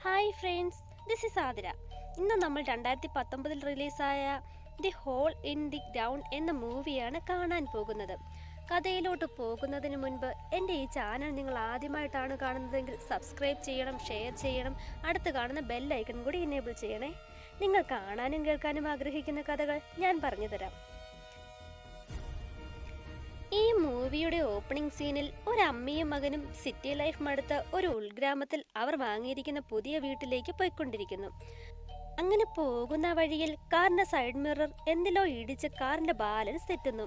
Hi friends this is Athira ഇന്ന് നമ്മൾ രണ്ടായിരത്തി പത്തൊമ്പതിൽ റിലീസായ the hole in the ground എന്ന മൂവിയാണ് കാണാൻ പോകുന്നത്. കഥയിലോട്ട് പോകുന്നതിന് മുൻപ് എന്റെ ഈ ചാനൽ നിങ്ങൾ ആദ്യമായിട്ടാണ് കാണുന്നതെങ്കിൽ സബ്സ്ക്രൈബ് ചെയ്യണം ഷെയർ ചെയ്യണം അടുത്ത് കാണുന്ന ബെല്ലൈക്കൺ കൂടി എനേബിൾ ചെയ്യണേ. നിങ്ങൾ കാണാനും കേൾക്കാനും ആഗ്രഹിക്കുന്ന കഥകൾ ഞാൻ പറഞ്ഞു മൂവിയുടെ ഓപ്പണിംഗ് സീനിൽ ഒരു അമ്മയും മകനും സിറ്റി ലൈഫ് മടുത്ത ഒരു ഉൾഗ്രാമത്തിൽ അവർ വാങ്ങിയിരിക്കുന്ന പുതിയ വീട്ടിലേക്ക് പോയിക്കൊണ്ടിരിക്കുന്നു. അങ്ങനെ പോകുന്ന വഴിയിൽ കാറിന്റെ സൈഡ് മിറർ എന്തിലോ ഇടിച്ച് കാറിന്റെ ബാലൻസ് തെറ്റുന്നു.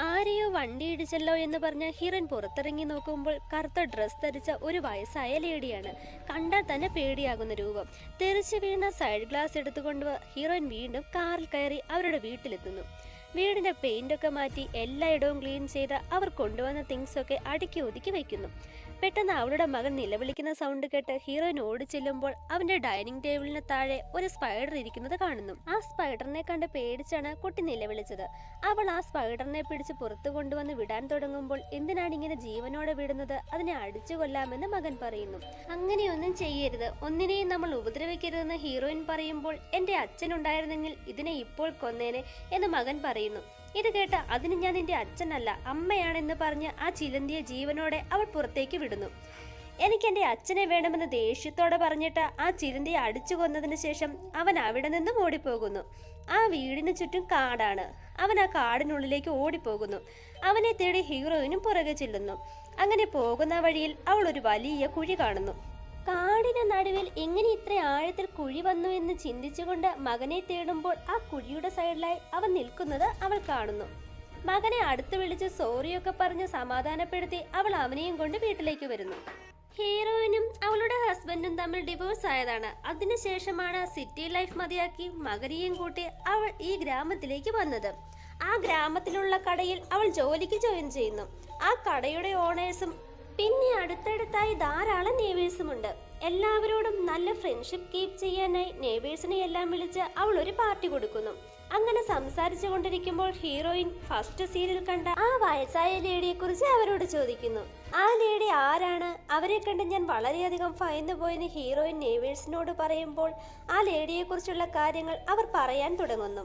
ആരെയോ വണ്ടി ഇടിച്ചല്ലോ എന്ന് പറഞ്ഞ ഹീറോയിൻ പുറത്തിറങ്ങി നോക്കുമ്പോൾ കറുത്ത ഡ്രസ് ധരിച്ച ഒരു വയസ്സായ ലേഡിയാണ്. കണ്ടാൽ തന്നെ പേടിയാകുന്ന രൂപം. തെറിച്ച് വീണ സൈഡ് ഗ്ലാസ് എടുത്തുകൊണ്ട് ഹീറോയിൻ വീണ്ടും കാറിൽ കയറി അവരുടെ വീട്ടിലെത്തുന്നു. വീടിന്റെ പെയിന്റ് ഒക്കെ മാറ്റി എല്ലായിടവും ക്ലീൻ ചെയ്ത് അവർ കൊണ്ടുവന്ന തിങ്സ് ഒക്കെ അടുക്കി ഒതുക്കി വെക്കുന്നു. പെട്ടെന്ന് അവളുടെ മകൻ നിലവിളിക്കുന്ന സൗണ്ട് കേട്ട് ഹീറോയിൻ ഓടി ചെല്ലുമ്പോൾ അവന്റെ ഡൈനിങ് ടേബിളിന് താഴെ ഒരു സ്പൈഡർ ഇരിക്കുന്നത് കാണുന്നു. ആ സ്പൈഡറിനെ കണ്ട് പേടിച്ചാണ് കുട്ടി നിലവിളിച്ചത്. അവൾ ആ സ്പൈഡറിനെ പിടിച്ച് പുറത്തു കൊണ്ടുവന്ന് വിടാൻ തുടങ്ങുമ്പോൾ എന്തിനാണ് ഇങ്ങനെ ജീവനോടെ വിടുന്നത്? അതിനെ അടിച്ചു കൊല്ലാമെന്ന് മകൻ പറയുന്നു. അങ്ങനെയൊന്നും ചെയ്യരുത്. ഒന്നിനെയും നമ്മൾ ഉപദ്രവിക്കരുതെന്ന് ഹീറോയിൻ പറയുമ്പോൾ എന്റെ അച്ഛനുണ്ടായിരുന്നെങ്കിൽ ഇതിനെ ഇപ്പോൾ കൊന്നേനെ എന്ന് മകൻ പറയുന്നു. ഇത് കേട്ട അതിന് ഞാൻ നിന്റെ അച്ഛനല്ല അമ്മയാണെന്ന് പറഞ്ഞ് ആ ചിലന്തിയെ ജീവനോടെ അവൾ പുറത്തേക്ക് വിടുന്നു. എനിക്ക് എന്റെ അച്ഛനെ വേണമെന്ന് ദേഷ്യത്തോടെ പറഞ്ഞിട്ട് ആ ചിലന്തിയെ അടിച്ചു കൊന്നതിന് ശേഷം അവൻ അവിടെ നിന്നും ഓടിപ്പോകുന്നു. ആ വീടിന് ചുറ്റും കാടാണ്. അവൻ ആ കാടിനുള്ളിലേക്ക് ഓടിപ്പോകുന്നു. അവനെ തേടി ഹീറോയിനും പുറകെ ചെല്ലുന്നു. അങ്ങനെ പോകുന്ന വഴിയിൽ അവൾ ഒരു വലിയ കുഴി കാണുന്നു. കാടിന് നടുവിൽ എങ്ങനെ ഇത്ര ആഴത്തിൽ കുഴി വന്നു എന്ന് ചിന്തിച്ചുകൊണ്ട് മകനെ തേടുമ്പോൾ ആ കുഴിയുടെ സൈഡിലായി അവൻ നിൽക്കുന്നത് അവൾ കാണുന്നു. മകനെ അടുത്ത് വിളിച്ച് സോറിയൊക്കെ പറഞ്ഞ് സമാധാനപ്പെടുത്തി അവൾ അവനെയും കൊണ്ട് വീട്ടിലേക്ക് വരുന്നു. ഹീറോയിനും അവളുടെ ഹസ്ബൻഡും തമ്മിൽ ഡിവോഴ്സ് ആയതാണ്. അതിനുശേഷമാണ് സിറ്റി ലൈഫ് മതിയാക്കി മകനെയും കൂട്ടി അവൾ ഈ ഗ്രാമത്തിലേക്ക് വന്നത്. ആ ഗ്രാമത്തിലുള്ള കടയിൽ അവൾ ജോലിക്ക് ജോയിൻ ചെയ്യുന്നു. ആ കടയുടെ ഓണേഴ്സും പിന്നെ അടുത്തടുത്തായി ധാരാളം നേവേഴ്സുമുണ്ട് എല്ലാവരോടും നല്ല ഫ്രണ്ട്ഷിപ്പ് കീപ്പ് ചെയ്യാനായി നേവേഴ്സിനെ എല്ലാം വിളിച്ച് അവൾ ഒരു പാർട്ടി കൊടുക്കുന്നു. അങ്ങനെ സംസാരിച്ചു കൊണ്ടിരിക്കുമ്പോൾ ഹീറോയിൻ ഫസ്റ്റ് സീരിയൽ കണ്ട ആ വയസ്സായ ലേഡിയെ കുറിച്ച് അവരോട് ചോദിക്കുന്നു. ആ ലേഡി ആരാണ്? അവരെ കണ്ട് ഞാൻ വളരെയധികം ഭയന്നു പോയെന്ന് ഹീറോയിൻ നേവേഴ്സിനോട് പറയുമ്പോൾ ആ ലേഡിയെ കുറിച്ചുള്ള കാര്യങ്ങൾ അവർ പറയാൻ തുടങ്ങുന്നു.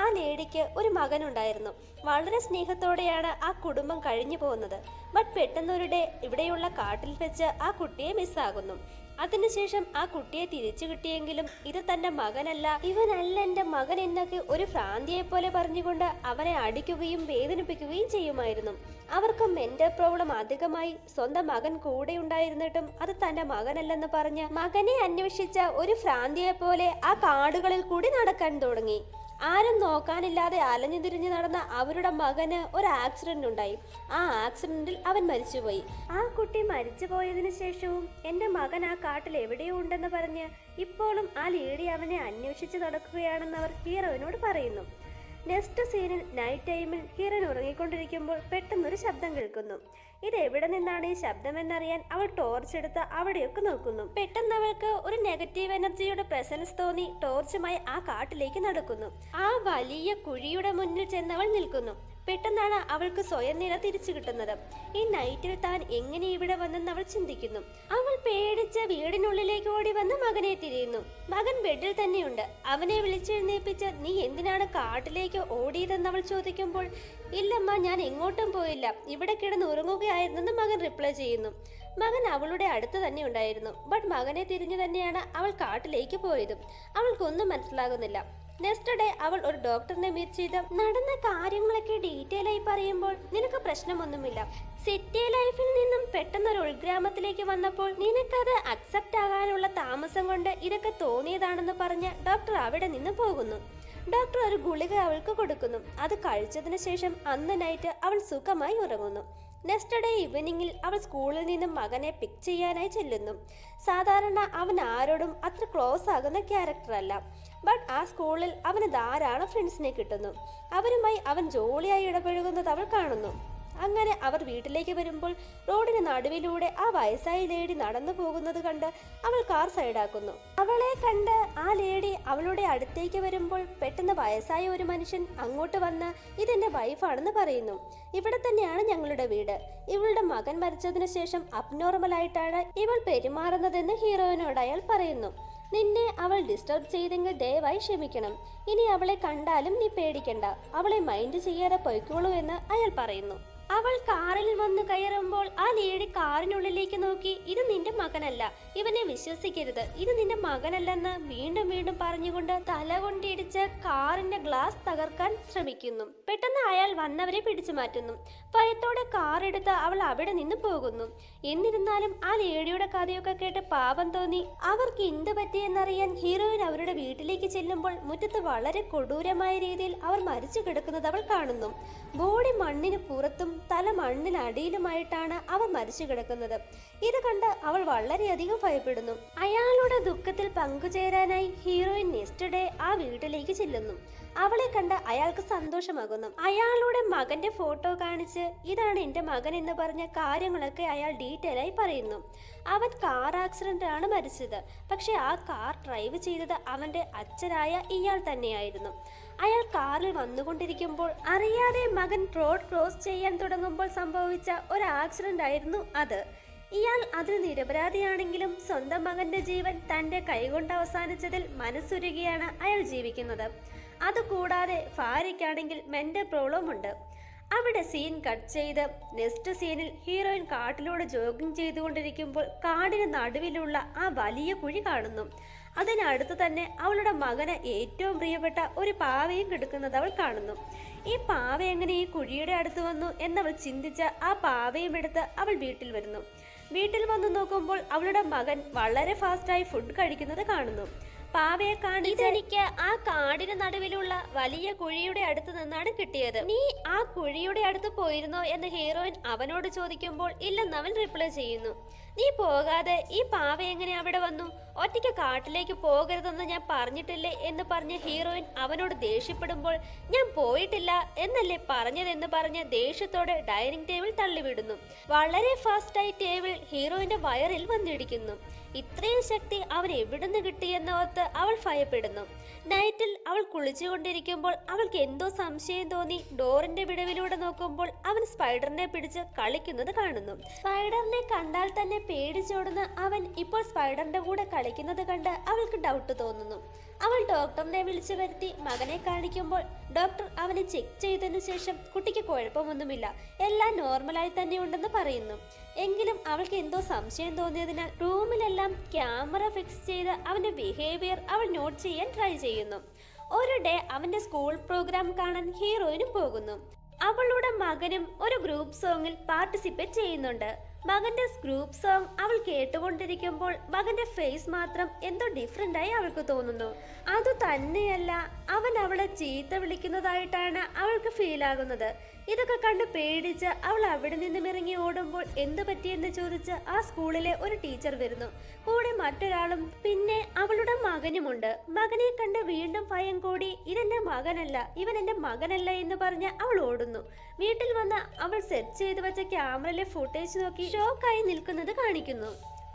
ആ ലേഡിക്ക് ഒരു മകനുണ്ടായിരുന്നു. വളരെ സ്നേഹത്തോടെയാണ് ആ കുടുംബം കഴിഞ്ഞു പോകുന്നത്. ബട്ട് പെട്ടെന്നൊരു ഡേ ഇവിടെയുള്ള കാട്ടിൽ വെച്ച് ആ കുട്ടിയെ മിസ്സാകുന്നു അതിനുശേഷം ആ കുട്ടിയെ തിരിച്ചു കിട്ടിയെങ്കിലും ഇത് തന്റെ മകനല്ല. ഇവനല്ല എന്റെ മകൻ എന്നൊക്കെ ഒരു ഭ്രാന്തിയെ പോലെ പറഞ്ഞുകൊണ്ട് അവനെ അടിക്കുകയും വേദനിപ്പിക്കുകയും ചെയ്യുമായിരുന്നു. അവർക്ക് മെന്റൽ പ്രോബ്ലം അധികമായി സ്വന്തം മകൻ കൂടെ ഉണ്ടായിരുന്നിട്ടും അത് തന്റെ മകനല്ലെന്ന് പറഞ്ഞ് മകനെ അന്വേഷിച്ച ഒരു ഭ്രാന്തിയെ പോലെ ആ കാടുകളിൽ കൂടി നടക്കാൻ തുടങ്ങി. ആരും നോക്കാനില്ലാതെ അലഞ്ഞു തിരിഞ്ഞു നടന്ന അവരുടെ മകന് ഒരു ആക്സിഡന്റ് ഉണ്ടായി. ആ ആക്സിഡന്റിൽ അവൻ മരിച്ചുപോയി. ആ കുട്ടി മരിച്ചു പോയതിനു ശേഷവും എന്റെ മകൻ ആ കാട്ടിൽ എവിടെയോ ഉണ്ടെന്ന് പറഞ്ഞ് ഇപ്പോഴും ആ ലേഡി അവനെ അന്വേഷിച്ചു നടക്കുകയാണെന്ന് അവർ ഹീറോയിനോട് പറയുന്നു. നെക്സ്റ്റ് സീനിൽ നൈറ്റ് ടൈമിൽ ഹീറോൻ ഉറങ്ങിക്കൊണ്ടിരിക്കുമ്പോൾ പെട്ടെന്നൊരു ശബ്ദം കേൾക്കുന്നു. ഇത് എവിടെ നിന്നാണ് ഈ ശബ്ദമെന്നറിയാൻ അവൾ ടോർച്ച് എടുത്ത് അവിടെയൊക്കെ നോക്കുന്നു. പെട്ടെന്ന് അവൾക്ക് ഒരു നെഗറ്റീവ് എനർജിയുടെ പ്രസൻസ് തോന്നി. ടോർച്ചുമായി ആ കാട്ടിലേക്ക് നടക്കുന്നു. ആ വലിയ കുഴിയുടെ മുന്നിൽ ചെന്നവൾ നിൽക്കുന്നു. പെട്ടെന്നാണ് അവൾക്ക് സ്വയം നില തിരിച്ചു കിട്ടുന്നത്. ഈ നൈറ്റിൽ താൻ എങ്ങനെ ഇവിടെ വന്നെന്ന് അവൾ ചിന്തിക്കുന്നു. അവൾ പേടിച്ച് വീടിനുള്ളിലേക്ക് ഓടി വന്ന് മകനെ തിരിയുന്നു. മകൻ ബെഡിൽ തന്നെയുണ്ട്. അവനെ വിളിച്ചെഴുന്നേപ്പിച്ച് നീ എന്തിനാണ് കാട്ടിലേക്ക് ഓടിയതെന്ന് അവൾ ചോദിക്കുമ്പോൾ ഇല്ലമ്മ ഞാൻ എങ്ങോട്ടും പോയില്ല. ഇവിടെ കിടന്ന് ഉറങ്ങുകയായിരുന്നെന്ന് മകൻ റിപ്ലൈ ചെയ്യുന്നു. മകൻ അവളുടെ അടുത്ത് തന്നെ ഉണ്ടായിരുന്നു. ബട്ട് മകനെ തിരിഞ്ഞു തന്നെയാണ് അവൾ കാട്ടിലേക്ക് പോയതും. അവൾക്കൊന്നും മനസ്സിലാകുന്നില്ല. നെക്സ്റ്റ് ഡേ അവൾ ഒരു ഡോക്ടറിനെ മീറ്റ് ചെയ്ത് നടന്ന കാര്യങ്ങളൊക്കെ ഡീറ്റെയിൽ ആയി പറയുമ്പോൾ നിനക്ക് പ്രശ്നമൊന്നുമില്ല. സിറ്റി ലൈഫിൽ നിന്നും പെട്ടെന്ന് ഒരു ഉൾഗ്രാമത്തിലേക്ക് വന്നപ്പോൾ നിനക്കത് അക്സെപ്റ്റ് ആകാനുള്ള താമസം കൊണ്ട് ഇതൊക്കെ തോന്നിയതാണെന്ന് പറഞ്ഞ് ഡോക്ടർ അവിടെ നിന്ന് പോകുന്നു. ഡോക്ടർ ഒരു ഗുളിക അവൾക്ക് കൊടുക്കുന്നു. അത് കഴിച്ചതിന് ശേഷം അന്ന് നൈറ്റ് അവൾ സുഖമായി ഉറങ്ങുന്നു. നെക്സ്റ്റ് ഡേ ഈവനിങ്ങിൽ അവൾ സ്കൂളിൽ നിന്നും മകനെ പിക്ക് ചെയ്യാനായി ചെല്ലുന്നു. സാധാരണ അവൻ ആരോടും അത്ര ക്ലോസ് ആകുന്ന ക്യാരക്ടർ അല്ല ബട്ട് ആ സ്കൂളിൽ അവന് ധാരാളം ഫ്രണ്ട്സിനെ കിട്ടുന്നു. അവരുമായി അവൻ ജോളിയായി ഇടപഴകുന്നത് അവൾ കാണുന്നു. അങ്ങനെ അവർ വീട്ടിലേക്ക് വരുമ്പോൾ റോഡിന് നടുവിലൂടെ ആ വയസ്സായ ലേഡി നടന്നു പോകുന്നത് കണ്ട് അവൾ കാർ സൈഡാക്കുന്നു അവളെ കണ്ട് ആ ലേഡി അവളുടെ അടുത്തേക്ക് വരുമ്പോൾ പെട്ടെന്ന് വയസ്സായ ഒരു മനുഷ്യൻ അങ്ങോട്ട് വന്ന് ഇതെന്റെ വൈഫാണെന്ന് പറയുന്നു. ഇവിടെ തന്നെയാണ് ഞങ്ങളുടെ വീട്. ഇവളുടെ മകൻ മരിച്ചതിനു ശേഷം അബ്നോർമൽ ആയിട്ടാണ് ഇവൾ പെരുമാറുന്നതെന്ന് ഹീറോയിനോട് അയാൾ പറയുന്നു. നിന്നെ അവൾ ഡിസ്റ്റർബ് ചെയ്തെങ്കിൽ ദയവായി ക്ഷമിക്കണം. ഇനി അവളെ കണ്ടാലും നീ പേടിക്കണ്ട. അവളെ മൈൻഡ് ചെയ്യാതെ പൊയ്ക്കോളൂ എന്ന് അയാൾ പറയുന്നു. അവൾ കാറിൽ വന്ന് കയറുമ്പോൾ ആ ലേഡി കാറിനുള്ളിലേക്ക് നോക്കി ഇത് നിന്റെ മകനല്ല. ഇവനെ വിശ്വസിക്കരുത്. ഇത് നിന്റെ മകനല്ലെന്ന് വീണ്ടും വീണ്ടും പറഞ്ഞുകൊണ്ട് തല കൊണ്ടിടിച്ച് കാറിന്റെ ഗ്ലാസ് തകർക്കാൻ ശ്രമിക്കുന്നു. പെട്ടെന്ന് അയാൾ വന്നവരെ പിടിച്ചു മാറ്റുന്നു. ഭയത്തോടെ കാറെടുത്ത് അവൾ അവിടെ നിന്ന് പോകുന്നു. എന്നിരുന്നാലും ആ ലേഡിയുടെ കഥയൊക്കെ കേട്ട് പാപം തോന്നി. അവർക്ക് എന്ത് പറ്റിയെന്നറിയാൻ ഹീറോയിൻ അവരുടെ വീട്ടിലേക്ക് ചെല്ലുമ്പോൾ മുറ്റത്ത് വളരെ കൊടൂരമായ രീതിയിൽ അവർ മരിച്ചു കിടക്കുന്നത് അവൾ കാണുന്നു. ബോഡി മണ്ണിന് പുറത്തും തല മണ്ണിനടിയിലുമായിട്ടാണ് അവർ മരിച്ചു കിടക്കുന്നത്. ഇത് കണ്ട് അവൾ വളരെയധികം ഭയപ്പെടുന്നു. അയാളുടെ ദുഃഖത്തിൽ പങ്കുചേരാനായി ഹീറോയിൻ നെക്സ്റ്റ് ഡേ ആ വീട്ടിലേക്ക് ചെല്ലുന്നു. അവളെ കണ്ട് അയാൾക്ക് സന്തോഷമാകുന്നു. അയാളുടെ മകന്റെ ഫോട്ടോ കാണിച്ച് ഇതാണ് എന്റെ മകൻ എന്ന് പറഞ്ഞ കാര്യങ്ങളൊക്കെ അയാൾ ഡീറ്റെയിൽ ആയി പറയുന്നു. അവൻ കാർ ആക്സിഡന്റ് ആണ് മരിച്ചത്. പക്ഷെ ആ കാർ ഡ്രൈവ് ചെയ്തത് അവന്റെ അച്ഛനായ ഇയാൾ തന്നെയായിരുന്നു. അയാൾ കാറിൽ വന്നുകൊണ്ടിരിക്കുമ്പോൾ അറിയാതെ മകൻ റോഡ് ക്രോസ് ചെയ്യാൻ തുടങ്ങുമ്പോൾ സംഭവിച്ച ഒരു ആക്സിഡന്റ് ആയിരുന്നു അത്. ഇയാൾ അതിന് നിരപരാധിയാണെങ്കിലും സ്വന്തം മകന്റെ ജീവൻ തന്റെ കൈകൊണ്ട് അവസാനിച്ചതിൽ മനസ്സുരുകിയാണ് അയാൾ ജീവിക്കുന്നത്. അതുകൂടാതെ ഭാര്യയ്ക്കാണെങ്കിൽ മെന്റൽ പ്രോബ്ലം ഉണ്ട്. അവിടെ സീൻ കട്ട് ചെയ്ത് നെക്സ്റ്റ് സീനിൽ ഹീറോയിൻ കാട്ടിലൂടെ ജോഗിങ് ചെയ്തുകൊണ്ടിരിക്കുമ്പോൾ കാടിന് നടുവിലുള്ള ആ വലിയ കുഴി കാണുന്നു. അതിനടുത്ത് തന്നെ അവളുടെ മകന് ഏറ്റവും പ്രിയപ്പെട്ട ഒരു പാവയും കിടക്കുന്നത് അവൾ കാണുന്നു. ഈ പാവ എങ്ങനെ ഈ കുഴിയുടെ അടുത്ത് വന്നു എന്നവൾ ചിന്തിച്ച ആ പാവയും എടുത്ത് അവൾ വീട്ടിൽ വരുന്നു. വീട്ടിൽ വന്നു നോക്കുമ്പോൾ അവളുടെ മകൻ വളരെ ഫാസ്റ്റായി ഫുഡ് കഴിക്കുന്നത് കാണുന്നു. പാവയെ കാണിച്ച് ആ കാടിന് നടുവിലുള്ള വലിയ കുഴിയുടെ അടുത്ത് നിന്നാണ് കിട്ടിയത്. നീ ആ കുഴിയുടെ അടുത്ത് പോയിരുന്നോ എന്ന് ഹീറോയിൻ അവനോട് ചോദിക്കുമ്പോൾ ഇല്ലെന്ന് അവൻ റിപ്ലൈ ചെയ്യുന്നു. നീ പോകാതെ ഈ പാവ എങ്ങനെ അവിടെ വന്നു? ഒറ്റയ്ക്ക് കാട്ടിലേക്ക് പോകരുതെന്ന് ഞാൻ പറഞ്ഞിട്ടില്ലേ എന്ന് പറഞ്ഞ ഹീറോയിൻ അവനോട് ദേഷ്യപ്പെടുമ്പോൾ ഞാൻ പോയിട്ടില്ല എന്നല്ലേ പറഞ്ഞതെന്ന് പറഞ്ഞ് ദേഷ്യത്തോടെ ഡൈനിങ് ടേബിൾ തള്ളിവിടുന്നു. വളരെ ഫാസ്റ്റായി ടേബിൾ ഹീറോയിന്റെ വയറിൽ വന്നിടിക്കുന്നു. ഇത്രയും ശക്തി അവൻ എവിടുന്ന് കിട്ടിയെന്നോർത്ത് അവൾ ഭയപ്പെടുന്നു. നൈറ്റിൽ അവൾ കുളിച്ചുകൊണ്ടിരിക്കുമ്പോൾ അവൾക്ക് എന്തോ സംശയം തോന്നി. ഡോറിന്റെ വിടവിലൂടെ നോക്കുമ്പോൾ അവൻ സ്പൈഡറിനെ പിടിച്ച് കളിക്കുന്നത് കാണുന്നു. സ്പൈഡറിനെ കണ്ടാൽ തന്നെ പേടിച്ചോടുന്ന അവൻ ഇപ്പോൾ സ്പൈഡറിന്റെ കൂടെ കളിക്കുന്നത് കണ്ട് അവൾക്ക് ഡൗട്ട് തോന്നുന്നു. അവൾ ഡോക്ടറിനെ വിളിച്ചു വരുത്തി മകനെ കാണിക്കുമ്പോൾ ഡോക്ടർ അവനെ ചെക്ക് ചെയ്തതിനു ശേഷം കുട്ടിക്ക് കുഴപ്പമൊന്നുമില്ല. എല്ലാം നോർമലായി തന്നെ ഉണ്ടെന്ന് പറയുന്നു. എങ്കിലും അവൾക്ക് എന്തോ സംശയം തോന്നിയതിനാൽ റൂമിലെല്ലാം ക്യാമറ ഫിക്സ് ചെയ്ത് അവന്റെ ബിഹേവിയർ അവൾ നോട്ട് ചെയ്യാൻ ട്രൈ ചെയ്യുന്നു. ഒരു ഡേ അവന്റെ സ്കൂൾ പ്രോഗ്രാം കാണാൻ ഹീറോയിനും പോകുന്നു. അവളുടെ മകനും ഒരു ഗ്രൂപ്പ് സോങ്ങിൽ പാർട്ടിസിപ്പേറ്റ് ചെയ്യുന്നുണ്ട്. മകന്റെ ഗ്രൂപ്പ് സോങ് അവൾ കേട്ടുകൊണ്ടിരിക്കുമ്പോൾ മകന്റെ ഫേസ് മാത്രം എന്തോ ഡിഫറെന്റ് ആയി അവൾക്ക് തോന്നുന്നു. അത് തന്നെയല്ല അവൻ അവളെ ചീത്ത വിളിക്കുന്നതായിട്ടാണ് അവൾക്ക് ഫീൽ ആകുന്നത്. ഇതൊക്കെ കണ്ട് പേടിച്ച് അവൾ അവിടെ നിന്നും ഇറങ്ങി ഓടുമ്പോൾ എന്തു പറ്റിയെന്ന് ചോദിച്ച് ആ സ്കൂളിലെ ഒരു ടീച്ചർ വരുന്നു. കൂടെ മറ്റൊരാളും പിന്നെ അവളുടെ മകനുമുണ്ട്. മകനെ കണ്ട് വീണ്ടും ഭയം കൂടി ഇതെന്റെ മകനല്ല ഇവൻ എന്റെ മകനല്ല എന്ന് പറഞ്ഞ് അവൾ ഓടുന്നു. വീട്ടിൽ വന്ന് അവൾ സെർച്ച് ചെയ്ത് വെച്ച ക്യാമറയിലെ ഫുട്ടേജ് നോക്കി ഷോക്കായി നിൽക്കുന്നത് കാണിക്കുന്നു.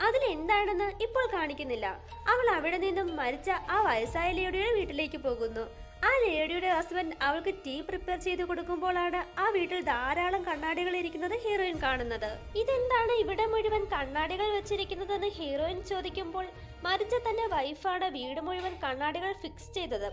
അതിൽ എന്താണെന്ന് ഇപ്പോൾ കാണിക്കുന്നില്ല. അവൾ അവിടെ നിന്നും മരിച്ച ആ വയസ്സായ ലേഡിയുടെ വീട്ടിലേക്ക് പോകുന്നു. ആ ലേഡിയുടെ ഹസ്ബൻഡ് അവൾക്ക് ടീ പ്രിപ്പയർ ചെയ്ത് കൊടുക്കുമ്പോഴാണ് ആ വീട്ടിൽ ധാരാളം കണ്ണാടികൾ ഇരിക്കുന്നത് ഹീറോയിൻ കാണുന്നത്. ഇതെന്താണ് ഇവിടെ മുഴുവൻ കണ്ണാടികൾ വെച്ചിരിക്കുന്നതെന്ന് ഹീറോയിൻ ചോദിക്കുമ്പോൾ മരിച്ച തന്റെ വൈഫാണ് വീട് മുഴുവൻ കണ്ണാടികൾ ഫിക്സ് ചെയ്തത്.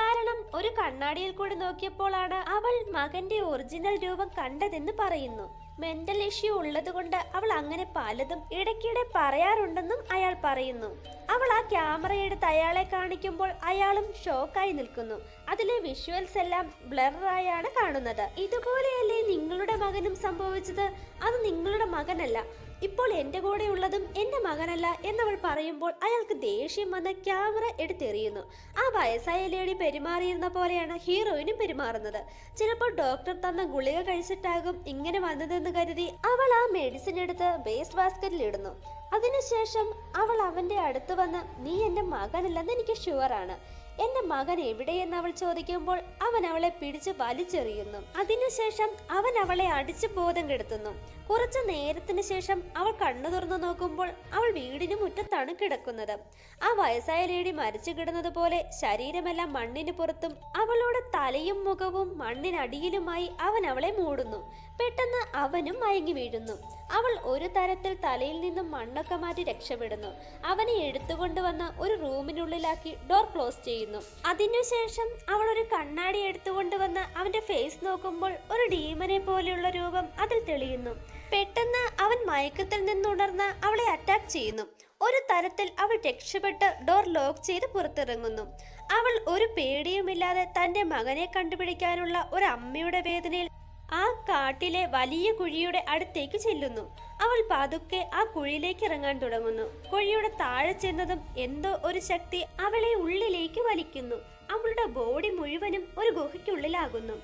കാരണം ഒരു കണ്ണാടിയിൽ കൂടി നോക്കിയപ്പോഴാണ് അവൾ മകന്റെ ഒറിജിനൽ രൂപം കണ്ടതെന്ന് പറയുന്നു. മെന്റൽ ഇഷ്യൂ ഉള്ളതുകൊണ്ട് അവൾ അങ്ങനെ പലതും ഇടയ്ക്കിടെ പറയാറുണ്ടെന്നും അയാൾ പറയുന്നു. അവൾ ആ ക്യാമറ എടുത്ത് അയാളെ കാണിക്കുമ്പോൾ അയാളും ഷോക്കായി നിൽക്കുന്നു. അതിലെ വിഷ്വൽസ് എല്ലാം ബ്ലറായാണ് കാണുന്നത്. ഇതുപോലെയല്ലേ നിങ്ങളുടെ മകനും സംഭവിച്ചത്? അത് നിങ്ങളുടെ മകനല്ല. ഇപ്പോൾ എന്റെ കൂടെ ഉള്ളതും എന്റെ മകനല്ല എന്നവൾ പറയുമ്പോൾ അയാൾക്ക് ദേഷ്യം വന്ന് ക്യാമറ എടുത്തെറിയുന്നു. ആ വയസ്സായ ലേഡി പെരുമാറിയിരുന്ന പോലെയാണ് ഹീറോയിനും പെരുമാറുന്നത്. ചിലപ്പോൾ ഡോക്ടർ തന്ന ഗുളിക കഴിച്ചിട്ടാകും ഇങ്ങനെ വന്നതെന്ന് കരുതി അവൾ ആ മെഡിസിൻ എടുത്ത് വേസ്റ്റ് ബാസ്ക്കറ്റിൽ ഇടുന്നു. അതിനുശേഷം അവൾ അവന്റെ അടുത്ത് വന്ന് നീ എന്റെ മകനല്ലെന്ന് എനിക്ക് ഷുവറാണ് എന്റെ മകൻ എവിടെയെന്ന് അവൾ ചോദിക്കുമ്പോൾ അവൻ അവളെ പിടിച്ച് വലിച്ചെറിയുന്നു. അതിനുശേഷം അവൻ അവളെ അടിച്ച് ബോധം കെടുത്തുന്നു. കുറച്ചു നേരത്തിന് ശേഷം അവൾ കണ്ണു തുറന്നു നോക്കുമ്പോൾ അവൾ വീടിന് മുറ്റത്താണ് കിടക്കുന്നത്. ആ വയസ്സായ ലേഡി മരിച്ചു കിടന്നത് പോലെ ശരീരമെല്ലാം മണ്ണിന് പുറത്തും അവളുടെ തലയും മുഖവും മണ്ണിനടിയിലുമായി അവൻ അവളെ മൂടുന്നു. പെട്ടെന്ന് അവനും മയങ്ങി വീഴുന്നു. അവൾ ഒരു തരത്തിൽ തലയിൽ നിന്നും മണ്ണൊക്കെ മാറ്റി രക്ഷപ്പെടുന്നു. അവനെ എടുത്തുകൊണ്ടുവന്ന് ഒരു റൂമിനുള്ളിലാക്കി ഡോർ ക്ലോസ് ചെയ്യുന്നു. അതിനുശേഷം അവൾ ഒരു കണ്ണാടി എടുത്തുകൊണ്ടുവന്ന് അവന്റെ ഫേസ് നോക്കുമ്പോൾ ഒരു ഡീമനെ പോലെയുള്ള രൂപം അതിൽ തെളിയുന്നു. പെട്ടെന്ന് അവൻ മയക്കത്തിൽ നിന്നുണർന്ന് അവളെ അറ്റാക്ക് ചെയ്യുന്നു. ഒരു തരത്തിൽ അവൾ രക്ഷപ്പെട്ട് ഡോർ ലോക്ക് ചെയ്ത് പുറത്തിറങ്ങുന്നു. അവൾ ഒരു പേടിയുമില്ലാതെ തന്റെ മകനെ കണ്ടുപിടിക്കാനുള്ള ഒരു അമ്മയുടെ വേദനയിൽ ആ കാട്ടിലെ വലിയ കുഴിയുടെ അടുത്തേക്ക് ചെല്ലുന്നു. അവൾ പതുക്കെ ആ കുഴിയിലേക്ക് ഇറങ്ങാൻ തുടങ്ങുന്നു. കുഴിയുടെ താഴെ ചെന്നതും എന്തോ ഒരു ശക്തി അവളെ ഉള്ളിലേക്ക് വലിക്കുന്നു. അവളുടെ ബോഡി മുഴുവനും ഒരു ഗുഹയ്ക്കുള്ളിലാകുന്നു.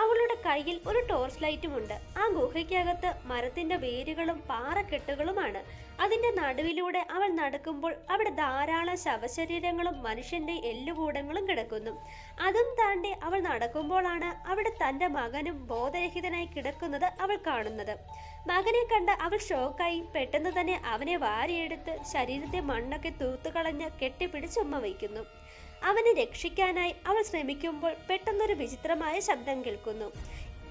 അവളുടെ കയ്യിൽ ഒരു ടോർച്ച് ലൈറ്റും ഉണ്ട്. ആ ഗുഹയ്ക്കകത്ത് മരത്തിന്റെ വേരുകളും പാറക്കെട്ടുകളുമാണ്. അതിന്റെ നടുവിലൂടെ അവൾ നടക്കുമ്പോൾ അവിടെ ധാരാളം ശവശരീരങ്ങളും മനുഷ്യന്റെ എല്ലുകൂടങ്ങളും കിടക്കുന്നു. അതും താണ്ടി അവൾ നടക്കുമ്പോഴാണ് അവിടെ തന്റെ മകനും ബോധരഹിതനായി കിടക്കുന്നത് അവൾ കാണുന്നത്. മകനെ കണ്ട് അവൾ ഷോക്കായി പെട്ടെന്ന് തന്നെ അവനെ വാരിയെടുത്ത് ശരീരത്തെ മണ്ണൊക്കെ തൂത്തുകളഞ്ഞ് കെട്ടിപ്പിടിച്ച് ഉമ്മ വയ്ക്കുന്നു. അവനെ രക്ഷിക്കാനായി അവൾ ശ്രമിക്കുമ്പോൾ പെട്ടെന്നൊരു വിചിത്രമായ ശബ്ദം കേൾക്കുന്നു.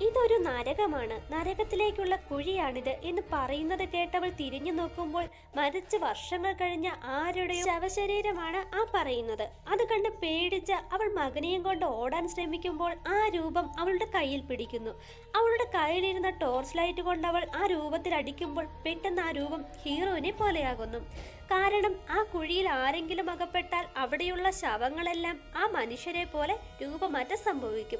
ഇതൊരു നരകമാണ്. നരകത്തിലേക്കുള്ള കുഴിയാണിത് എന്ന് പറയുന്നത് കേട്ടവൾ തിരിഞ്ഞു നോക്കുമ്പോൾ മരിച്ച് വർഷങ്ങൾ കഴിഞ്ഞ ആരുടെയോ ശവശരീരമാണ് ആ പറയുന്നത്. അത് കണ്ട് പേടിച്ച് അവൾ മകനെയും കൊണ്ട് ഓടാൻ ശ്രമിക്കുമ്പോൾ ആ രൂപം അവളുടെ കയ്യിൽ പിടിക്കുന്നു. അവളുടെ കയ്യിലിരുന്ന ടോർച്ച് ലൈറ്റ് കൊണ്ട് അവൾ ആ രൂപത്തിൽ അടിക്കുമ്പോൾ പെട്ടെന്ന് ആ രൂപം ഹീറോയിനെ പോലെയാകുന്നു. കാരണം ആ കുഴിയിൽ ആരെങ്കിലും അകപ്പെട്ടാൽ അവിടെയുള്ള ശവങ്ങളെല്ലാം ആ മനുഷ്യരെ പോലെ രൂപമാറ്റം സംഭവിക്കും.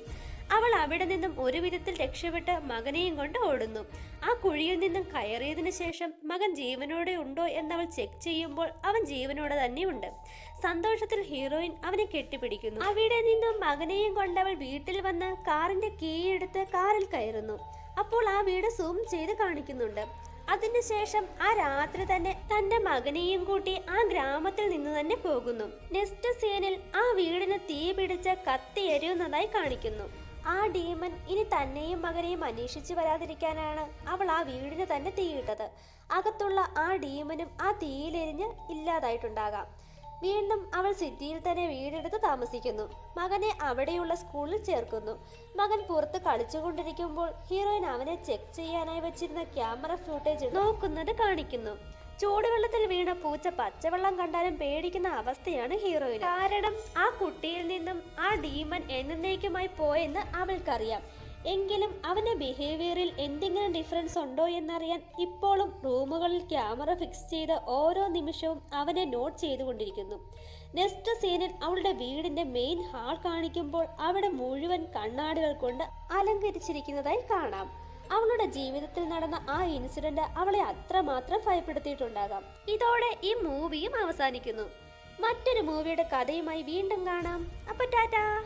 അവൾ അവിടെ നിന്നും ഒരു വിധത്തിൽ രക്ഷപ്പെട്ട് മകനെയും കൊണ്ട് ഓടുന്നു. ആ കുഴിയിൽ നിന്നും കയറിയതിന് ശേഷം മകൻ ജീവനോടെ ഉണ്ടോ എന്നവൾ ചെക്ക് ചെയ്യുമ്പോൾ അവൻ ജീവനോടെ തന്നെയുണ്ട്. സന്തോഷത്തിൽ ഹീറോയിൻ അവനെ കെട്ടിപ്പിടിക്കുന്നു. അവിടെ നിന്നും മകനെയും കൊണ്ട് അവൾ വീട്ടിൽ വന്ന് കാറിന്റെ കീ എടുത്ത് കാറിൽ കയറുന്നു. അപ്പോൾ ആ വീട് സൂം ചെയ്ത് കാണിക്കുന്നുണ്ട്. അതിനുശേഷം ആ രാത്രി തന്നെ തന്റെ മകനെയും കൂട്ടി ആ ഗ്രാമത്തിൽ നിന്ന് തന്നെ പോകുന്നു. നെക്സ്റ്റ് സീനിൽ ആ വീടിന് തീ പിടിച്ച് കത്തി എരിയുന്നതായി കാണിക്കുന്നു. ആ ഡീമൻ ഇനി തന്നെയും മകനെയും അന്വേഷിച്ചു വരാതിരിക്കാനാണ് അവൾ ആ വീടിന് തന്നെ തീയിട്ടത്. അകത്തുള്ള ആ ഡീമനും ആ തീയിലെരിഞ്ഞ് ഇല്ലാതായിട്ടുണ്ടാകാം. വീണ്ടും അവൾ സിറ്റിയിൽ തന്നെ വീടെടുത്ത് താമസിക്കുന്നു. മകനെ അവിടെയുള്ള സ്കൂളിൽ ചേർക്കുന്നു. മകൻ പുറത്ത് കളിച്ചുകൊണ്ടിരിക്കുമ്പോൾ ഹീറോയിൻ അവനെ ചെക്ക് ചെയ്യാനായി വെച്ചിരുന്ന ക്യാമറ ഫൂട്ടേജ് നോക്കുന്നത് കാണിക്കുന്നു. ചൂടുവെള്ളത്തിൽ വീണ പൂച്ച പച്ചവെള്ളം കണ്ടാലും പേടിക്കുന്ന അവസ്ഥയാണ് ഹീറോയിന് കാരണം ആ കുട്ടിയിൽ നിന്നും ആ ഡീമൻ എന്നേക്കുമായി പോയെന്ന് അവൾക്കറിയാം. എങ്കിലും അവന്റെ ബിഹേവിയറിൽ എന്തെങ്കിലും ഡിഫറൻസ് ഉണ്ടോ എന്നറിയാൻ ഇപ്പോഴും റൂമുകളിൽ ക്യാമറ ഫിക്സ് ചെയ്ത് ഓരോ നിമിഷവും അവനെ നോട്ട് ചെയ്തുകൊണ്ടിരിക്കുന്നു. നെക്സ്റ്റ് സീനിൽ അവളുടെ വീടിന്റെ മെയിൻ ഹാൾ കാണിക്കുമ്പോൾ അവിടെ മുഴുവൻ കണ്ണാടികൾ കൊണ്ട് അലങ്കരിച്ചിരിക്കുന്നതായി കാണാം. അവളുടെ ജീവിതത്തിൽ നടന്ന ആ ഇൻസിഡന്റ് അവളെ അത്രമാത്രം ഭയപ്പെടുത്തിയിട്ടുണ്ടാകാം. ഇതോടെ ഈ മൂവിയും അവസാനിക്കുന്നു. മറ്റൊരു മൂവിയുടെ കഥയുമായി വീണ്ടും കാണാം. അപ്പൊ ടാറ്റാ!